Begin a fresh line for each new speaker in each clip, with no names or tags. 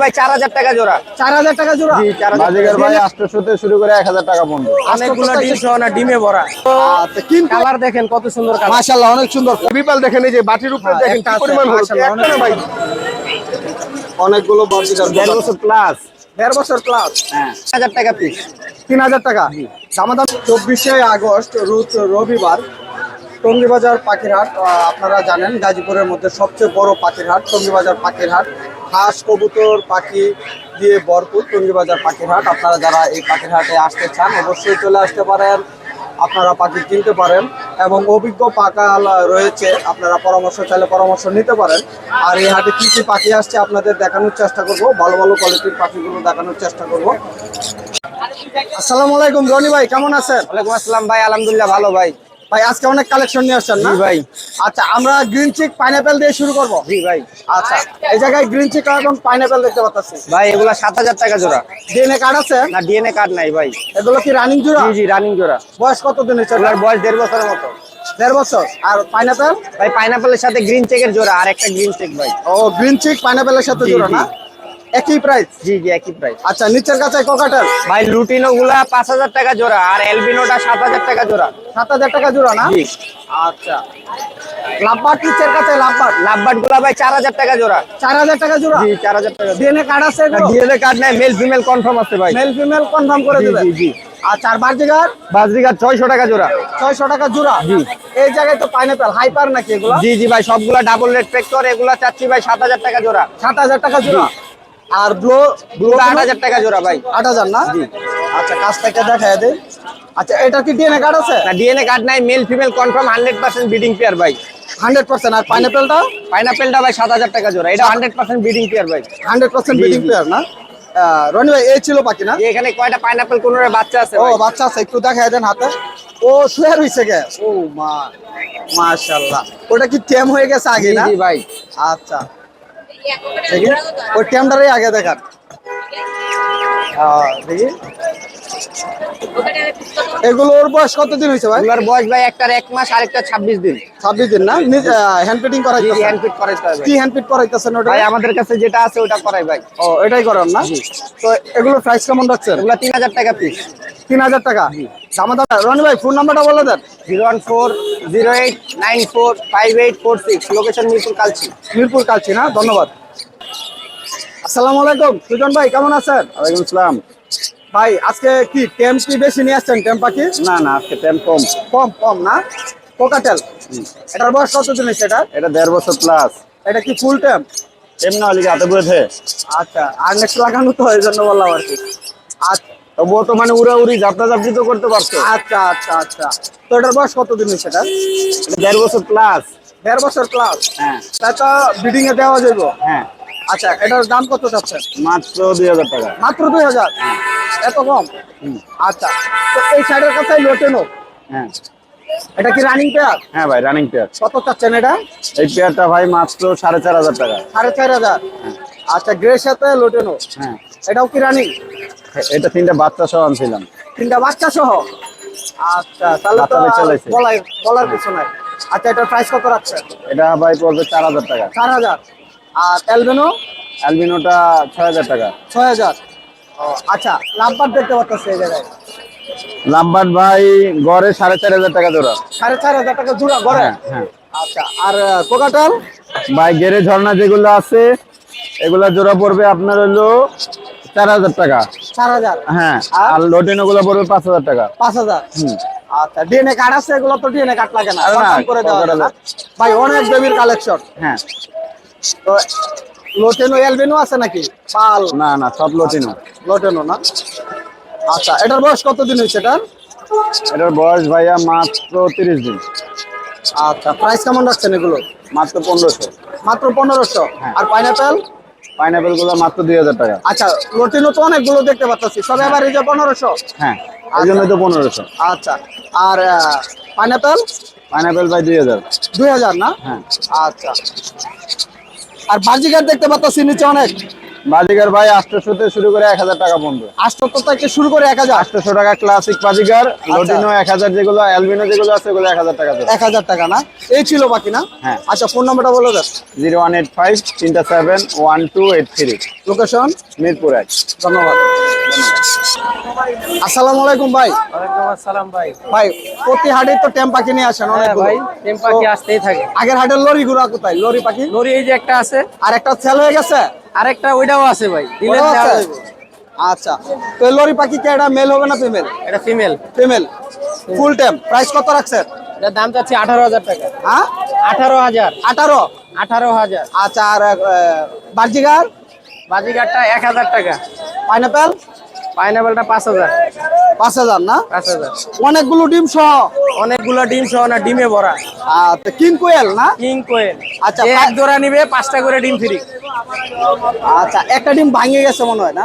ভাই চার হাজার টাকা জোড়া।
চার হাজার টাকা জোড়া?
জি চার হাজার
বাজিগার ভাই আটশোশো থেকে শুরু করে এক হাজার টাকা পর্যন্ত।
অনেকগুলো ডিম সহ না ডিমে ভরা।
আচ্ছা কিন্তু
কালার দেখেন কত সুন্দর কালার।
মাশাআল্লাহ অনেক সুন্দর।
বিপাল দেখেন এই যে বাটির উপরে
হ্যাঁ,
দেখেন কি পরিমাণ হচ্ছে একটা ভাই?
অনেকগুলো
বছর প্লাস
দেড় বছর প্লাস
হ্যাঁ।
হাজার টাকা পিস
তিন হাজার টাকা। দামাদাম চব্বিশে আগস্ট রোজ রবিবার টঙ্গিবাজার পাখিরহাট আপনারা জানেন গাজীপুরের মধ্যে সবচেয়ে বড় পাখিরহাট টঙ্গিবাজার পাখির হাট হাঁস কবুতর, পাখি দিয়ে ভরপুর টঙ্গিবাজার পাখির হাট আপনারা যারা এই পাখির হাটে আসতে চান, অবশ্যই চলে আসতে পারেন। আপনারা পাখি কিনতে পারেন এবং অভিজ্ঞ পাকাল রয়েছে, আপনারা পরামর্শ চাইলে পরামর্শ নিতে পারেন। আর এই হাটে কী কী পাখি আসছে আপনাদের দেখানোর চেষ্টা করব, ভালো ভালো কোয়ালিটির পাখিগুলো দেখানোর চেষ্টা করব। আসসালামু আলাইকুম, রনি ভাই, কেমন আছেন?
ওয়ালাইকুম আসসালাম ভাই, আলহামদুলিল্লাহ, ভালো ভাই।
ভাই আজকে অনেক কালেকশন নিয়ে আসছেন না?
ভাই।
আচ্ছা আমরা গ্রিন চিক পাইনাপেল দিয়ে শুরু করব?
জি ভাই।
আচ্ছা এই জায়গায় গ্রিন চিক এবং পাইনাপেল দেখতে পাচ্ছি
ভাই এগুলা সাত হাজার টাকা জোড়া।
ডিএনএ কার্ড আছে?
না ডিএনএ কার্ড নাই ভাই।
এগুলো কি রানিং জোড়া?
জি জি রানিং জোড়া।
বয়স কত দিন হচ্ছে
বয়স দেড় বছরের মতো।
দেড় বছর। আর পাইনাপেল
ভাই পাইনাপেলের সাথে গ্রিন চেকের জোড়া আর একটা গ্রিন চেক ভাই।
ও গ্রিন চিক পাইনাপেলের সাথে জোড়া না? একই প্রাইস
জি জি একই প্রাইস
আচ্ছা নিচের কাছে কোকাটেল
ভাই লুটিনো গুলা পাঁচ হাজার টাকা জোড়া আর এলবিনোটা সাত হাজার টাকা জোড়া।
সাত হাজার টাকা জোড়া না? আচ্ছা। লাভবাট নিচের কাছে লাভবাট
লাভবাটগুলা ভাই চার হাজার টাকা জোড়া।
চার হাজার টাকা জোড়া?
জি চার হাজার টাকা
ডিএনএ কার্ড আছে
ডিএনএ কার্ড নাই মেল ফিমেল কনফার্ম আছে ভাই।
মেল ফিমেল কনফার্ম করে
জি,
দেবে।
জি, জি।
আচ্ছা আর
বাজরিকার ছয়শো টাকা জোড়া।
ছয়শো টাকা জোড়া?
জি।
এই জায়গায় তো পাইনাপেল হাইপার নাকি এগুলো?
জি জি ভাই সবগুলা ডাবল রেড ফ্যাক্টর এগুলা চাচ্ছি ভাই সাত হাজার টাকা জোড়া।
সাত হাজার টাকা জোড়া? আর ব্লো
ব্লুটা আট হাজার টাকা জোড়া ভাই।
আট হাজার না? আচ্ছা কাছ থেকে দেখা দেয় আচ্ছা এটা কি ডিএনএ কার্ড আছে?
না ডিএনএ কার্ড নাই male female confirm hundred percent breeding pair ভাই।
হান্ড্রেড পার্সেন্ট আর পাইনাপেলটা
পাইনাপেলটা ভাই সাত হাজার টাকা জোড়া এটা হান্ড্রেড পার্সেন্ট বিডিং পেয়ার ভাই।
হান্ড্রেড পার্সেন্ট বিডিং
জি।
না? রনি ভাই এই ছিল বাকি না?
এখানে কয়টা পাইনাপেল কোন বাচ্চা আছে
ও বাচ্চা আছে একটু দেখা দেন হাতে। ও শুয়ে রইছে গে। ও মা মাশাআল্লাহ। ওটা কি টেম হয়ে গেছে আগে না?
জি ভাই।
আচ্ছা। দেখি ওই টেমটারই আগে দেখান আহ, দেখি এগুলোর বয়স কতদিন হয়েছে ভাই?
এগুলোর বয়স ভাই একটার এক মাস আরেকটা ছাব্বিশ দিন।
ছাব্বিশ দিন না? হ্যান্ড ফিটিং করাইতেছেন।
হ্যান্ড ফিট করাইতে
কি হ্যান্ড ফিট করাইতেছেন ওটা?
ভাই আমাদের কাছে যেটা আছে ওটা করাই ভাই।
ও এটাই করেন না? তো এগুলো প্রাইস কেমন রাখছেন?
এগুলা তিন হাজার টাকা পিস
তিন হাজার টাকা? দাম রনি ভাই ফোন নাম্বারটা বলে দেন।
Zero one four zero eight nine four five eight four six. Location Mirpur Kalshi.
Mirpur Kalshi না? ধন্যবাদ। আসসালামু আলাইকুম। সুজন ভাই কেমন আছেন?
ওয়ালাইকুম আসসালাম
ভাই আজকে কি টেম কি বেশি নিয়ে আসছেন? টেম পাখি
না না আজকে টাইম কম।
কম কম না? কোকাটেল এটার বয়স কত দিন এটা?
এটা দেড় বছর প্লাস
এটা কি ফুল টেম
এমনি হলে কি হাতে বুঝে
আচ্ছা আর নেক্সট লাগানো তো এই জন্য বললাম আর কি। আচ্ছা।
তবুও তো মানে উড়া উড়ি যাত্রা যাত্রী তো করতে পারছ।
আচ্ছা আচ্ছা আচ্ছা। তো এটার বয়স কত দিন এটা?
দেড় বছর প্লাস
দেড় বছর ক্লাস
হ্যাঁ।
তা তো বিডিং এ দেওয়া যাইব।
হ্যাঁ।
আচ্ছা এটার দাম কত চাচ্ছেন?
মাত্র দুই হাজার টাকা।
মাত্র দুই হাজার? এত কম? আচ্ছা তো এই সাইডের কথাই লোটেনো
হ্যাঁ।
এটা কি রানিং পেয়ার
হ্যাঁ ভাই রানিং পেয়ার
কত চাচ্ছেন এটা?
এই পেয়ারটা ভাই মাত্র সাড়ে চার হাজার টাকা।
সাড়ে চার হাজার? আচ্ছা গ্রের সাথে লোটেনো
হ্যাঁ।
এটাও কি রানিং
এটা তিনটা বাচ্চা সহ আনছিলাম।
তিনটা বাচ্চা সহ? আচ্ছা তাহলে তো বলার কিছু নাই। আচ্ছা এটার প্রাইস কত রাখছেন?
এটা ভাই পড়বে চার হাজার টাকা।
চার হাজার। আর অ্যালবেনো?
অ্যালবিনোটা ছয় হাজার টাকা।
ছয় হাজার। আচ্ছা লাভবার দেখতে পাচ্ছি এই জায়গায়।
লাম্বাট ভাই গড়ে সাড়ে চার হাজার টাকা জোড়া।
সাড়ে চার হাজার টাকা জোড়া করে
হ্যাঁ হ্যাঁ।
আচ্ছা আর কোকাটাল?
ভাই গেরে ঝর্ণা যেগুলো আছে এগুলা জোড়া পড়বে আপনার হলো চার হাজার টাকা।
চার হাজার?
হ্যাঁ
আর?
লোটেন ওগুলো পড়বে পাঁচ হাজার টাকা।
পাঁচ হাজার? আচ্ছা ডিএনএ কার্ড আছে এগুলো তো ডিএনএ কার্ড লাগে না। করে দেওয়া ভাই অনেক বেবির কালেকশন
হ্যাঁ।
তো লোটেনো এলবেনো আছে নাকি? পাল।
না না সব লোটেনো।
লোটেনো না? আচ্ছা এটার বয়স কতদিন হয়েছে এটার?
এটার বয়স ভাইয়া মাত্র তিরিশ দিন।
আচ্ছা প্রাইস কেমন রাখছেন এগুলো?
মাত্র পনেরোশো।
মাত্র পনেরোশো। আর পাইনাপেল
পাইনাপেলগুলো মাত্র দুই হাজার টাকা।
আচ্ছা লোটিনো তো অনেকগুলো দেখতে পাচ্ছি সব এবার এই যে পনেরোশো?
হ্যাঁ এই জন্যই তো পনেরোশো।
আচ্ছা আর পাইনাপেল
পাইনাপেল ভাই দুই হাজার।
দুই হাজার না?
হ্যাঁ।
আচ্ছা। আর বাজিঘাট দেখতে পাচ্ছি নিচে অনেক।
বাজিগার ভাই আটশোশো থেকে শুরু করে এক হাজার টাকা পর্যন্ত
আটশো থেকে শুরু করে এক হাজার।
আটশোশো টাকা ক্লাসিক বাজিগার লোটিনো এক হাজার যেগুলো অ্যালবিনো যেগুলো আছে ওগুলো এক হাজার টাকা
এক হাজার টাকা না? এই ছিল বাকি না?
হ্যাঁ।
আচ্ছা ফোন নাম্বারটা বলে দেন
জিরো ওয়ান এইট ফাইভ তিনটা seven one two eight three
location
Mirpur এক।
ধন্যবাদ। আসসালামু আলাইকুম ভাই।
ওয়ালাইকুম আসসালাম ভাই।
ভাই প্রতি হাটে তো টেম পাখি নিয়ে আসেন
হ্যাঁ
অনেকগুলো।
ভাই টেম পাখি আসতেই থাকে।
আগের হাটের লরি গুলা কোথায়? লরি পাখি?
লরি এই যে একটা আছে।
আর একটা সেল হয়ে গেছে?
আরেকটা ওইটাও আছে ভাই।
আচ্ছা তো লরি পাখি কি এটা মেল হবে না ফিমেল
এটা female
female full time price কত রাখছেন?
এটার দাম চাচ্ছি আঠারো হাজার টাকা।
হ্যাঁ?
আঠারো হাজার।
আঠারো?
আঠারো হাজার।
আচ্ছা আর বাজিগার
বাজিগারটা এক হাজার টাকা।
পাইনাপেল
পাইনাপেলটা পাঁচ হাজার।
পাঁচ হাজার না?
পাঁচ হাজার।
অনেকগুলো ডিম সহ?
অনেকগুলো ডিম সহ না ডিমে ভরা।
আচ্ছা কিং কোয়েল না?
King quail.
আচ্ছা,
এক জোড়া নিবে পাঁচটা করে ডিম ফ্রি।
আচ্ছা একটা ডিম ভাঙে গেছে মনে হয় না?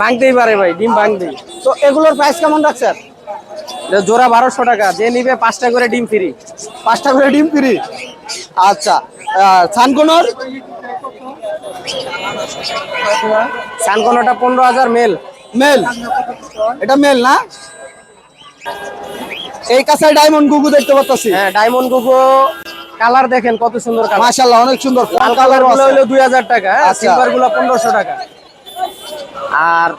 ভাঙতেই পারে ভাই ডিম ভাঙতেই।
তো এগুলোর প্রাইস কেমন রাখছেন
জোড়া বারোশো টাকা যে নিবে পাঁচটা করে ডিম ফ্রি।
পাঁচটা করে ডিম ফ্রি? আচ্ছা সানকোনর?
সানকোনোটা পনেরো হাজার মেল।
মেল। এটা মেল না? এই কাছে ডায়মন্ড গুগু দেখতে পাচ্ছি
হ্যাঁ ডায়মন্ড গুগু কালার দেখেন কত সুন্দর কালার।
মাশাআল্লাহ অনেক সুন্দর
লাল কালারগুলো হলো দুই হাজার টাকা
আচ্ছা।
সিলভারগুলো পনেরোশো টাকা। আর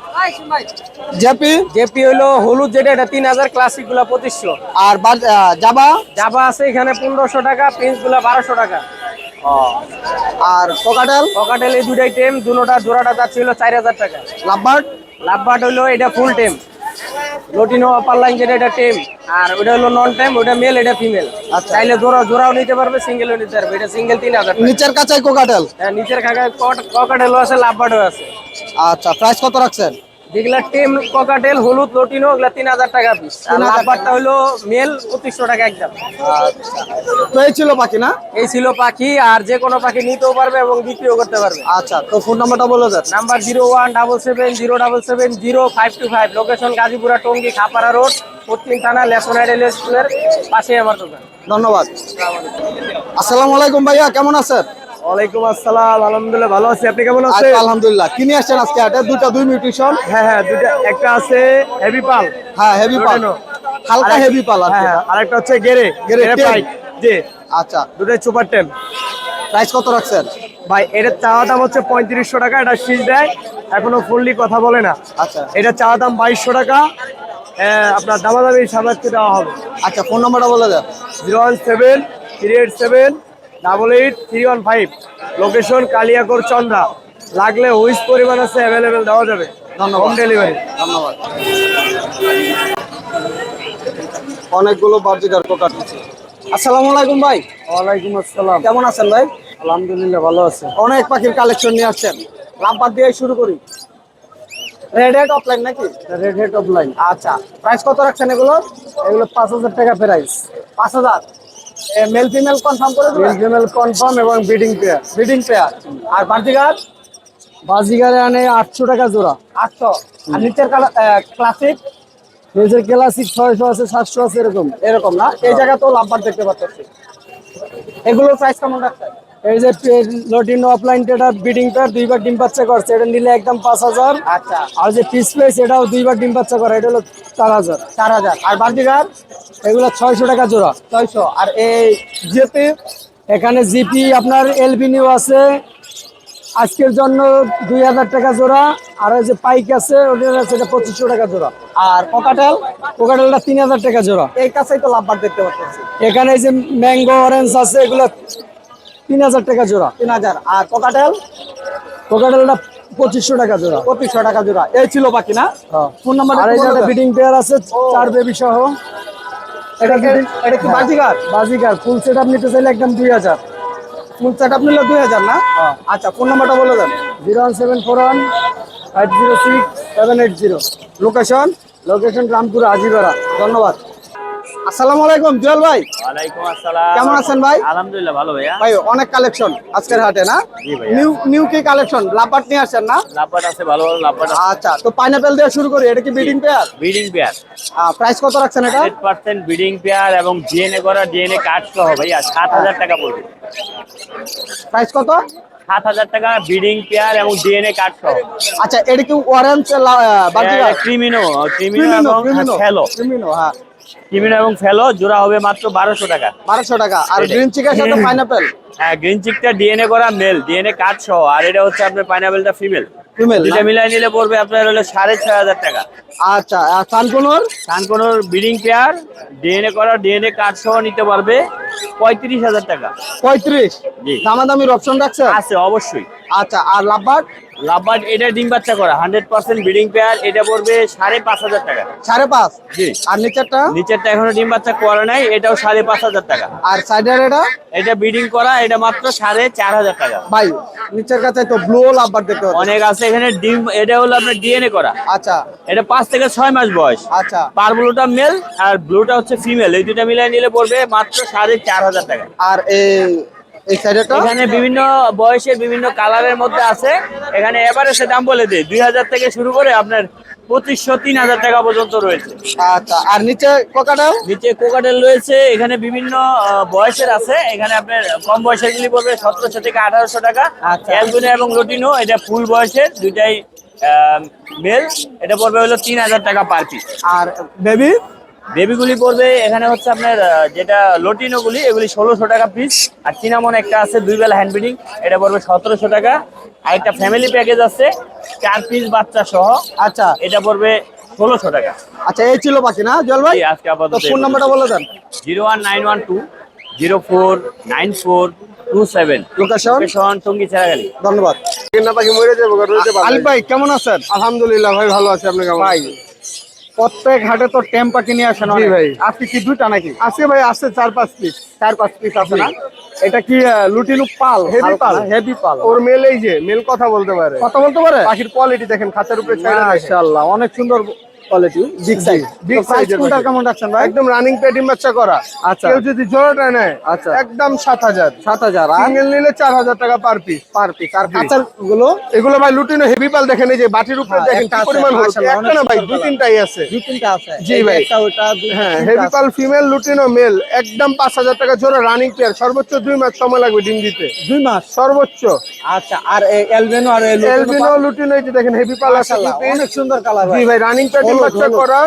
জেপি?
জেপি হলো হলুদ যেটা এটা তিন হাজার ক্লাসিকগুলা পঁচিশশো।
আর বাজ- জাবা?
জাবা আছে এখানে পনেরোশো টাকা প্রিন্সগুলা বারোশো টাকা।
আর কোকাটেল
পকাটেল এই দুটাই টেম দুটোটা জোড়াটা যাচ্ছে হলো চার হাজার টাকা।
লাভবার্ড
লাভবাট হলো এটা ফুল টেম লোটিনো আপার লাইন যেটা এটা টেম আর ওটা হলো নন টেম ওটা মেল এটা ফিমেল
আচ্ছা।
চাইলে জোড়া জোড়াও নিতে পারবে সিঙ্গেলও নিতে পারবে। এটা সিঙ্গেল তিন হাজার
নিচের কাছে কোকাটেল
হ্যাঁ, নিচের কাছে কোকাটেলও আছে লাভবাটও আছে।
আচ্ছা প্রাইস কত রাখছেন?
যেগুলা টেম ককাটেল হলুদ লোটিনো ওগুলা তিন হাজার টাকা পিস আর
3000
হলো মেল পঁচিশশো টাকা একদম।
তো এই ছিল বাকি না?
এই ছিল পাখি আর যে কোনো পাখি নিতেও পারবে এবং বিক্রিও করতে পারবে।
আচ্ছা তো ফোন নাম্বারটা বলে দেন।
Number zero one double seven zero double seven zero five two five. Location Gazipura Tongi Khapara road পশ্চিম থানা লেসনা রেলওয়ে স্কুলের পাশে আমার দোকান।
ধন্যবাদ। আসসালামু আলাইকুম ভাইয়া কেমন আছেন?
ওয়ালাইকুম আসসালাম আলহামদুলিল্লাহ ভালো আছি। আপনি কেমন
আচ্ছা, আলহামদুলিল্লাহ। কিনে আসছেন আজকে? হাটে দুটা দুই মিউটিশন
হ্যাঁ হ্যাঁ দুটা একটা আছে হেভি পাল।
হ্যাঁ হেভি পাল। হালকা হেভি পাল আর
হ্যাঁ একটা হচ্ছে গেরে।
গেরে
পাইক জি।
আচ্ছা।
দুটাই সুপার টেম
প্রাইস কত রাখছেন?
ভাই চাওয়া দাম হচ্ছে পঁয়ত্রিশশো টাকা এটা শীষ দেয়। এখনও ফুললি কথা বলে না।
আচ্ছা।
এটা চাওয়া দাম বাইশশো টাকা। আপনার দামাদামি সামর্থ্য দেওয়া হবে।
আচ্ছা ফোন নাম্বারটা বলে দেন।
Zero one seven three eight seven double eight three one five location Kaliakair Chandra লাগলে হুইস পরিমাণ আছে অ্যাভেলেবেল দেওয়া যাবে?
ধন্যবাদ।
হোম ডেলিভারি
ধন্যবাদ। অনেকগুলো বার্জিকার কোকাট আসসালামু আলাইকুম ভাই।
ওয়ালাইকুম আসসালাম।
কেমন আছেন ভাই?
আলহামদুলিল্লাহ ভালো আছে।
অনেক পাখির কালেকশন নিয়ে আসছেন। লাভবার দিয়ে শুরু করি। রেড হেড অফলাইন নাকি?
রেড হেড অফ লাইন
আচ্ছা প্রাইস কত রাখছেন এগুলো?
এগুলো পাঁচ হাজার টাকা প্রাইস
পাঁচ হাজার? মেল ফিমেল কনফার্ম করে দেবেন
ফিমেল কনফার্ম এবং ব্রিডিং পেয়ার
ব্রিডিং পেয়ার আর বাজিগার?
বাজিগারে আনে আটশো টাকা জোড়া।
আটশো। আর নিচের ক্লাসিক
নিচের ক্লাসিক ছয়শো আছে সাতশো আছে এরকম।
এরকম না? এই জায়গা তো লাভবার দেখতে পাচ্ছি। এগুলোর প্রাইস কেমন রাখছেন?
এই যে লটিন অফলাইন এটা বিডিং পেয়ার দুইবার ডিম বাচ্চা করছে। এটা নিলে একদম পাঁচ হাজার।
আচ্ছা।
আর যে পিস প্লেস এটাও দুইবার ডিম বাচ্চা করে এটা হলো চার হাজার।
চার হাজার। আর বার্জিকার
এগুলো ছয়শো টাকা জোড়া।
ছয়শো। আর এই জিপি
এখানে জিপি আপনার এলবিনিও আছে। আজকের জন্য দুই হাজার টাকা জোড়া। আর ওই যে পাইক আছে ওটার আছে এটা পঁচিশশো টাকা জোড়া।
আর কোকাটেল
কোকাটেলটা তিন হাজার টাকা জোড়া।
এই কাছেই তো লাভবার দেখতে পাচ্ছি।
এখানে এই যে ম্যাঙ্গো অরেঞ্জ আছে এগুলো তিন হাজার টাকা জোড়া।
তিন হাজার। আর কোকাটেল?
কোকাটেলটা পঁচিশশো টাকা জোড়া।
পঁচিশশো টাকা জোড়া। এই ছিল বাকি না? ফোন নাম্বার
আর বিডিং পেয়ার আছে চার বেবি সহ।
এটা এটা কি বাজিকার
বাজিকার ফুল সেট আপ নিতে চাইলে একদম দুই হাজার।
ফুল সেট আপ নিলে দুই হাজার না? আচ্ছা ফোন নাম্বারটা বলে দেন।
Zero one seven four one five zero six seven eight zero.
Location
location Rampur
ধন্যবাদ। আসসালামু আলাইকুম জুয়েল ভাই।
ওয়ালাইকুম আসসালাম।
কেমন আছেন ভাই?
আলহামদুলিল্লাহ ভালো ভাইয়া।
ভাই অনেক কালেকশন আজকের হাটে না। নিউ নিউ কি কালেকশন? লাপাট নিয়ে আসেন না?
লাভবাট আছে ভালো ভালো লাভবাট আছে।
আচ্ছা তো পাইনাপেল দিয়ে শুরু করি এটা কি bidding pair
breeding pair
price কত রাখছেন এটা?
হান্ড্রেড পার্সেন্ট ব্রিডিং পেয়ার এবং ডিএনএ করা ডিএনএ কার্ড সহ ভাইয়া সাত হাজার টাকা পড়বে
প্রাইস কত?
সাত হাজার টাকা ব্রিডিং পেয়ার এবং ডিএনএ কার্ড সহ
আচ্ছা এটা কি অরেঞ্জ
ক্রিমিনো ক্রিমিনো এবং ফেলো
ক্রিমিনো হ্যাঁ।
ক্রিমিনো এবং ফেলো জোড়া হবে মাত্র বারোশো টাকা।
বারোশো টাকা। আর গ্রিন চিকের সাথে পাইনাপেল
হ্যাঁ গ্রিন চিকটা ডিএনএ করা মেল ডিএনএ কার্ড সহ আর এটা হচ্ছে আপনার পাইনাপেলটা ফিমেল
ফিমেল
দুটা মিলাই নিলে পড়বে আপনার হলো সাড়ে ছয় হাজার টাকা।
আচ্ছা আর সানকোনর
কানকোনোর ব্রিডিং পেয়ার ডিএনএ করা ডিএনএ কার্ড সহ নিতে পারবে পঁয়ত্রিশ হাজার টাকা।
পঁয়ত্রিশ? দামাদামির অপশন রাখছেন
আছে অবশ্যই।
আচ্ছা আর লাভবার্ড?
লাভবার্ড এটা ডিম বাচ্চা করা হান্ড্রেড পার্সেন্ট ব্রিডিং পেয়ার এটা পড়বে সাড়ে পাঁচ হাজার টাকা।
সাড়ে পাঁচ?
জি।
আর নিচেরটা?
নিচেরটা এখনও ডিম বাচ্চা করে নাই এটাও সাড়ে পাঁচ হাজার টাকা।
আর সাইডের এটা?
এটা ব্রিডিং করা এটা মাত্র সাড়ে চার হাজার টাকা।
ভাই নিচের কাছে তো ব্লু লাভবার্ড দেখতে
অনেক আছে এখানে ডিম এটা হলো আপনার ডিএনএ করা।
আচ্ছা।
এটা পাঁচ থেকে ছয় মাস বয়স।
আচ্ছা।
পার ব্লুটা মেল আর ব্লুটা হচ্ছে ফিমেল এই দুটা মিলাই নিলে পড়বে মাত্র সাড়ে চার হাজার টাকা।
আর এই
এখানে বিভিন্ন বয়সের বিভিন্ন কালারের মধ্যে আছে। এখানে এভারেজে দাম বলে দেয় দুই হাজার থেকে শুরু করে আপনার পঁচিশশো তিন হাজার টাকা পর্যন্ত রয়েছে।
আচ্ছা আর নিচে কোকাটাও
নিচে কোকাটেল রয়েছে এখানে বিভিন্ন বয়সের আছে। এখানে আপনার কম বয়সের গুলি পড়বে সতেরোশো থেকে আঠারোশো টাকা।
আচ্ছা।
অ্যালবিনো এবং লুটিনো এটা ফুল বয়সের দুইটাই মেল এটা পড়বে হলো তিন হাজার টাকা পার পিস
আর বেবি
বেবিগুলি পড়বে এখানে হচ্ছে আপনার যেটা লটিনো গুলি এগুলি ষোলোশো টাকা পিস আর চিনামন একটা আছে দুই বেলা হ্যান্ড বিডিং এটা পড়বে সতেরোশো টাকা। আর একটা ফ্যামিলি প্যাকেজ আছে চার পিস বাচ্চা সহ।
আচ্ছা।
এটা পড়বে ষোলোশো টাকা।
আচ্ছা এই ছিল বাকি না জল ভাই?
আজকে আপাতত
ফোন নাম্বারটা বলে দেন।
Zero one nine one two zero four nine four two seven.
Location
location Tongi Cheragali
ধন্যবাদ। আলিফ ভাই কেমন আছেন?
আলহামদুলিল্লাহ ভাই ভালো আছে আপনি
ভাই প্রত্যেক হাটে তো টেম্পা পাখি নিয়ে আসেন অনেক।
ভাই।
আজকে কি দুইটা নাকি
আজকে ভাই আসছে চার পাঁচ পিস
চার পাঁচ পিস আছে না এটা কি lutino pearl
heavy pearl.
Heavy pearl
ওর মেল এই যে মেল কথা বলতে পারে
কথা বলতে পারে
পাখির কোয়ালিটি দেখেন খাঁচার উপরে।
মাশাআল্লাহ অনেক সুন্দর quality big size big size কোনটা কেমন রাখছেন ভাই?
একদম রানিং বাচ্চা করা।
আচ্ছা।
কেউ যদি জোড়াটা নেয়
আচ্ছা।
একদম
আর?
সিঙ্গেল নিলে চার হাজার টাকা পার পিস
পার পিস আর কাঁচারগুলো
এগুলো ভাই লুটিনো হেভি পাল দেখেন এই যে বাটির উপরে
হ্যাঁ,
দেখেন কি পরিমাণ।
মাশাআল্লাহ,
একটা না ভাই
সুন্দর
দু
colour।
তিনটাই আছে।
দুই তিনটা আছে।
জি ভাই।
একটা ওটা
হ্যাঁ heavy pearl female lutino male একদম পাঁচ হাজার টাকা জোড়া রানিং পেয়ার সর্বোচ্চ দুই মাস সময় লাগবে ডিম দিতে।
দুই মাস?
সর্বোচ্চ।
আচ্ছা আর এলবেনো আর
এলবিনো লুটিনো এই যে দেখেন হেভি পাল আছে। দুই।
অনেক সুন্দর কালার ভাই।
ভাই রানিং পেটিং বাচ্চা করা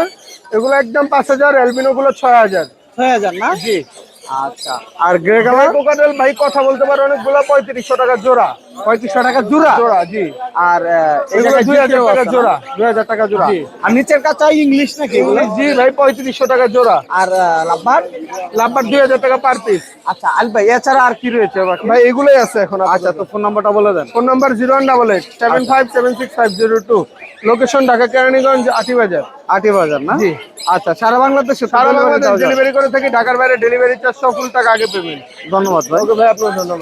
এগুলো একদম পাঁচ হাজার অ্যালবিনো গুলো ছয় হাজার।
ছয় হাজার না?
জি।
আচ্ছা। আর গ্রে
কালার
কালার
কোকাটেল ভাই কথা বলতে পারে অনেকগুলো পঁয়ত্রিশশো টাকা জোড়া।
পঁয়ত্রিশশো টাকা জোড়া।
জোড়া জি।
আর
এগুলো 2000 টাকা জোড়া।
দুই হাজার টাকা জোড়া। আর নিচের কাঁচা ইংলিশ নাকি
জি ভাই পঁয়ত্রিশশো টাকা জোড়া।
আর লাভবার?
লাভবার দুই হাজার টাকা পার পিস
আচ্ছা আল ভাই এছাড়া আর কি রয়েছে
ভাই এগুলোই আছে এখন
আচ্ছা তো ফোন নাম্বারটা বলে দেন।
Phone number zero one double eight seven five seven six five zero two location Dhaka Keraniganj Ati Bazar
Ati বাজার না?
জি।
আচ্ছা সারা বাংলাদেশে
সারা বাংলাদেশ ডেলিভারি করে থাকি ঢাকার বাইরে ডেলিভারি চার্জ সব টাকা আগে পেমেন্ট
ধন্যবাদ ভাই।
ওকে ভাই আপনার ধন্যবাদ।